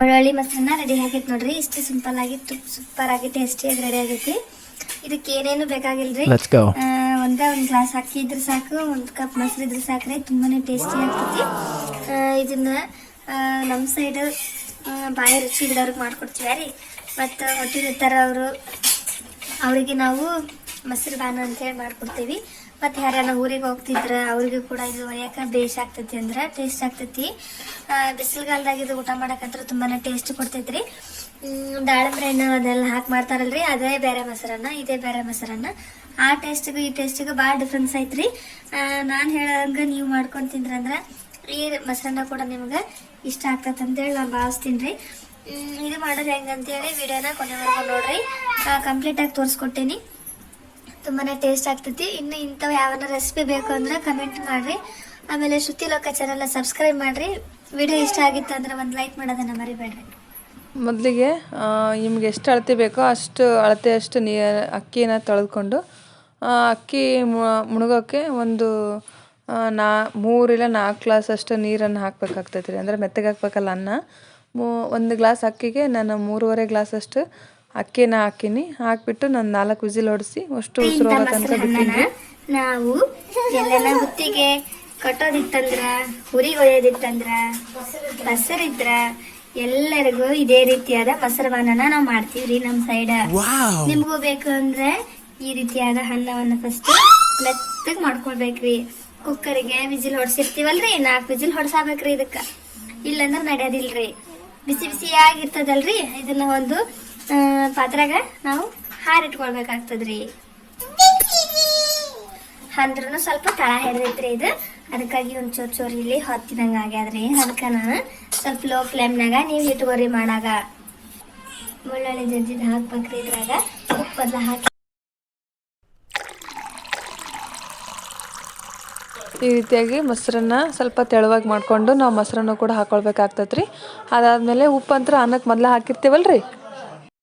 ಬೆಳ್ಳುಳ್ಳಿ ಮೊಸರನ್ನ ರೆಡಿ ಆಗೈತೆ ನೋಡ್ರಿ. ಇಷ್ಟು ಸಿಂಪಲ್ ಆಗಿ ಸೂಪರ್ ಆಗಿ ಟೇಸ್ಟಿಯಾಗಿ ರೆಡಿ ಆಗೈತಿ. ಇದಕ್ಕೆ ಏನೇನು ಬೇಕಾಗಿಲ್ರಿ? ಒಂದೇ ಒಂದು ಗ್ಲಾಸ್ ಅಕ್ಕಿ ಇದ್ರೆ ಸಾಕು ಒಂದು ಕಪ್ ಮೊಸರು ಇದ್ರೆ ಸಾಕ್ರೆ ತುಂಬಾನೇ ಟೇಸ್ಟಿ ಆಗ್ತೈತಿ. ಆ, ಇದನ್ನ ನಮ್ಮ ಸೈಡ್ ಬಾಯಿ ರುಚಿ ಇಡೋರ್ಗೆ ಮಾಡ್ಕೊಡ್ತೀವಿ ರೀ. ಮತ್ತು ಹೊಟ್ಟಿರ್ತಾರ ಅವರು ಅವರಿಗೆ ನಾವು ಮೊಸರು ಬಾನ ಅಂತೇಳಿ ಮಾಡ್ಕೊಡ್ತೀವಿ. ಮತ್ತು ಯಾರ್ಯಾರ ಊರಿಗೆ ಹೋಗ್ತಿದ್ರ ಅವ್ರಿಗೂ ಕೂಡ ಇದು ಒಳ್ಳೆಯಕ ಬೇಸ್ ಆಗ್ತೈತಿ ಅಂದ್ರೆ ಟೇಸ್ಟ್ ಆಗ್ತೈತಿ. ಬಿಸಿಲುಗಾಲದಾಗ ಇದು ಊಟ ಮಾಡಕಂತ್ರ ತುಂಬಾನೇ ಟೇಸ್ಟ್ ಕೊಡ್ತೈತ್ರಿ. ದಾಳಿಂಬ್ರೆ ಹಣ್ಣು ಅದೆಲ್ಲ ಹಾಕಿ ಮಾಡ್ತಾರಲ್ರಿ, ಅದೇ ಬೇರೆ ಮೊಸರನ್ನ, ಇದೇ ಬೇರೆ ಮೊಸರನ್ನ. ಆ ಟೇಸ್ಟಿಗೂ ಈ ಟೇಸ್ಟಿಗೂ ಭಾಳ ಡಿಫ್ರೆನ್ಸ್ ಐತ್ರಿ. ನಾನು ಹೇಳಂಗ ನೀವು ಮಾಡ್ಕೊಂಡು ತಿಂದ್ರಂದ್ರೆ ಈ ಮೊಸರನ್ನ ಕೂಡ ನಿಮ್ಗೆ ಇಷ್ಟ ಆಗ್ತೈತೆ ಅಂತೇಳಿ ನಾನು ಭಾವಿಸ್ತೀನಿ ರೀ ಇದು ಮಾಡೋದು ಹೆಂಗಂತೇಳಿ ವಿಡಿಯೋನ ಕೊನೆವರೆಗೂ ನೋಡ್ರಿ. ಕಂಪ್ಲೀಟ್ ಆಗಿ ತೋರಿಸ್ಕೊಟ್ಟೇನಿ. ತುಂಬಾನೇ ಟೇಸ್ಟ್ ಆಗ್ತೈತಿ. ಇನ್ನು ಇಂಥವು ಯಾವ ರೆಸಿಪಿ ಬೇಕು ಅಂದ್ರೆ ಕಮೆಂಟ್ ಮಾಡ್ರಿ. ಆಮೇಲೆ ಶ್ರುತಿ ಲೋಕ ಚಾನಲ್ ಸಬ್ಸ್ಕ್ರೈಬ್ ಮಾಡ್ರಿ. ವಿಡಿಯೋ ಇಷ್ಟ ಆಗಿತ್ತು ಅಂದ್ರೆ ಒಂದು ಲೈಕ್ ಮಾಡೋದನ್ನ ಮರಿಬೇಡ್ರಿ. ಮೊದಲಿಗೆ ನಿಮ್ಗೆ ಎಷ್ಟು ಅಳತೆ ಬೇಕೋ ಅಷ್ಟು ಅಳತೆ ಅಷ್ಟು ನೀ, ಅಕ್ಕಿನ ತೊಳೆದುಕೊಂಡು ಅಕ್ಕಿ ಮುಣಗೋಕ್ಕೆ ಒಂದು ನಾ ಮೂರಿಲ್ಲ ನಾಲ್ಕು ಗ್ಲಾಸ್ ಅಷ್ಟು ನೀರನ್ನು ಹಾಕ್ಬೇಕಾಗ್ತೈತಿ ರೀ. ಅಂದರೆ ಮೆತ್ತಗೆ ಹಾಕ್ಬೇಕಲ್ಲ ಅನ್ನ. ಮೂ, ಒಂದು ಗ್ಲಾಸ್ ಅಕ್ಕಿಗೆ ನಾನು ಮೂರುವರೆ ಗ್ಲಾಸ್ ಅಷ್ಟು ಅಕ್ಕಿನ ಹಾಕಿನಿ. ಹಾಕ್ಬಿಟ್ಟು ನಾನು ನಾಲ್ಕು ವಿಜಿಲ್ ಹೊಡಿಸಿ ಅಷ್ಟು ಉಸಿರು ಹೋಗೋ ತನಕ ಬಿಟ್ಟಿನಿ. ನಾವು ಎಲ್ಲೆಲ್ಲ ಹುತ್ತಿಗೆ ಕಟ್ಟೋದಿತ್ತಂದ್ರ ಹುರಿ ಒಯ್ಯೋದಿತ್ತಂದ್ರ ಮೊಸರಿದ್ರ ಎಲ್ಲರಿಗೂ ಇದೇ ರೀತಿಯಾದ ಮೊಸರವನ್ನ ನಾವು ಮಾಡ್ತೀವ್ರಿ ನಮ್ಮ ಸೈಡ್. ನಿಮ್ಗೂ ಬೇಕು ಅಂದ್ರೆ ಈ ರೀತಿಯಾದ ಅನ್ನವನ್ನ ಫಸ್ಟ್ ಮೆತ್ತಗ್ ಮಾಡ್ಕೊಳ್ಬೇಕ್ರಿ. ಕುಕ್ಕರಿಗೆ ವಿಜಿಲ್ ಹೊಡ್ಸಿರ್ತೀವಲ್ರಿ ನಾಲ್ಕು ವಿಜಿಲ್ ಹೊಡ್ಸಬೇಕ್ರಿ ಇದಕ್ಕ. ಇಲ್ಲಂದ್ರ ನಡೆಯೋದಿಲ್ರಿ ಬಿಸಿ ಬಿಸಿಯಾಗಿರ್ತದಲ್ರಿ ಇದನ್ನ ಒಂದು ಪಾತ್ರೆಗ ನಾವು ಹಾರಿಟ್ಕೊಳ್ಬೇಕಾಗ್ತದ್ರಿ ಅಂದ್ರೂ ಸ್ವಲ್ಪ ತಳ ಹಿಡ್ದೈತ್ರಿ ಇದು. ಅದಕ್ಕಾಗಿ ಒಂದು ಚೂರು ಚೂರು ಇಲ್ಲಿ ಹೊತ್ತಿದಂಗೆ ಆಗ್ಯಾದ್ರಿ. ಅದಕ್ಕ ನಾನು ಸ್ವಲ್ಪ ಲೋ ಫ್ಲೇಮ್ನಾಗ ನೀವು ಇಟ್ಕೋರಿ ಮಾಡಾಗ ಬೆಳ್ಳುಳ್ಳಿ ಜಜ್ಜಿದ್ ಹಾಕ್ಬೇಕ್ರಿ ಇದ್ರಾಗ. ಉಪ್ಪೆಲ್ಲ ಹಾಕಿ. ಈ ರೀತಿಯಾಗಿ ಮೊಸರನ್ನ ಸ್ವಲ್ಪ ತೆಳುವಾಗಿ ಮಾಡಿಕೊಂಡು ನಾವು ಮೊಸರನ್ನು ಕೂಡ ಹಾಕೊಳ್ಬೇಕಾಗ್ತೈತೆ ರೀ ಉಪ್ಪು ಉಪ್ಪಂತ್ರ ಅನ್ನಕ್ಕೆ ಮೊದಲು ಹಾಕಿರ್ತೀವಲ್ರಿ?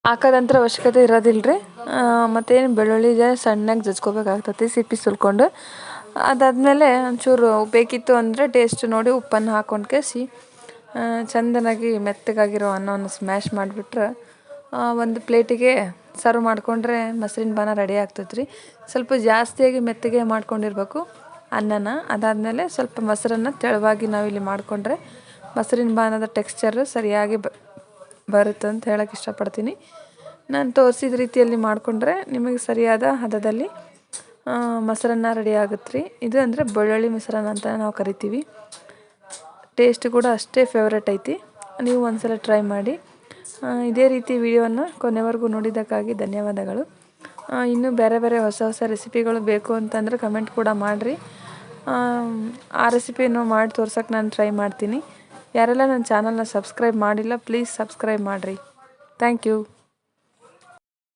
ಹಾಕೋದಂತ್ರ ಅವಶ್ಯಕತೆ ಇರೋದಿಲ್ಲ ರೀ ಮತ್ತೇನು ಬೆಳ್ಳುಳ್ಳಿ ಸಣ್ಣಗೆ ಜಜ್ಕೋಬೇಕಾಗ್ತತಿ, ಸಿಪ್ಪಿ ಸುಲ್ಕೊಂಡು. ಅದಾದಮೇಲೆ ಒಂಚೂರು ಬೇಕಿತ್ತು ಅಂದರೆ ಟೇಸ್ಟ್ ನೋಡಿ ಉಪ್ಪನ್ನು ಹಾಕೊಂಡು ಕೇಸಿ ಚಂದನಾಗಿ ಮೆತ್ತಗಾಗಿರೋ ಅನ್ನವನ್ನು ಸ್ಮ್ಯಾಶ್ ಮಾಡಿಬಿಟ್ರೆ ಒಂದು ಪ್ಲೇಟಿಗೆ ಸರ್ವ್ ಮಾಡಿಕೊಂಡ್ರೆ ಮೊಸರಿನ ಬಾನ ರೆಡಿ ಆಗ್ತೈತೆ ರೀ ಸ್ವಲ್ಪ ಜಾಸ್ತಿಯಾಗಿ ಮೆತ್ತಗೆ ಮಾಡ್ಕೊಂಡಿರ್ಬೇಕು ಅನ್ನನ. ಅದಾದಮೇಲೆ ಸ್ವಲ್ಪ ಮೊಸರನ್ನು ತೆಳುವಾಗಿ ನಾವಿಲ್ಲಿ ಮಾಡಿಕೊಂಡ್ರೆ, ಮೊಸರಿನ ಬಾನದ ಟೆಕ್ಸ್ಚರು ಸರಿಯಾಗಿ ಬ ಬರುತ್ತೆ ಅಂತ ಹೇಳಕ್ಕೆ ಇಷ್ಟಪಡ್ತೀನಿ. ನಾನು ತೋರಿಸಿದ ರೀತಿಯಲ್ಲಿ ಮಾಡಿಕೊಂಡ್ರೆ ನಿಮಗೆ ಸರಿಯಾದ ಹದದಲ್ಲಿ ಮೊಸರನ್ನ ರೆಡಿ ಆಗುತ್ತೆ ರೀ ಇದು ಅಂದರೆ ಬೆಳ್ಳುಳ್ಳಿ ಮೊಸರನ್ನ ಅಂತ ನಾವು ಕರಿತೀವಿ. ಟೇಸ್ಟ್ ಕೂಡ ಅಷ್ಟೇ ಫೇವ್ರೇಟ್ ಐತಿ. ನೀವು ಒಂದ್ಸಲ ಟ್ರೈ ಮಾಡಿ. ಇದೇ ರೀತಿ ವಿಡಿಯೋವನ್ನು ಕೊನೆವರೆಗೂ ನೋಡಿದ್ದಕ್ಕಾಗಿ ಧನ್ಯವಾದಗಳು. ಇನ್ನೂ ಬೇರೆ ಬೇರೆ ಹೊಸ ಹೊಸ ರೆಸಿಪಿಗಳು ಬೇಕು ಅಂತಂದರೆ ಕಮೆಂಟ್ ಕೂಡ ಮಾಡಿರಿ. ಆ ರೆಸಿಪಿಯನ್ನು ಮಾಡಿ ತೋರ್ಸೋಕೆ ನಾನು ಟ್ರೈ ಮಾಡ್ತೀನಿ. ಯಾರೆಲ್ಲ ನನ್ನ ಚಾನಲ್ನ ಸಬ್ಸ್ಕ್ರೈಬ್ ಮಾಡಿಲ್ಲ ಪ್ಲೀಸ್ ಸಬ್ಸ್ಕ್ರೈಬ್ ಮಾಡಿರಿ. Thank you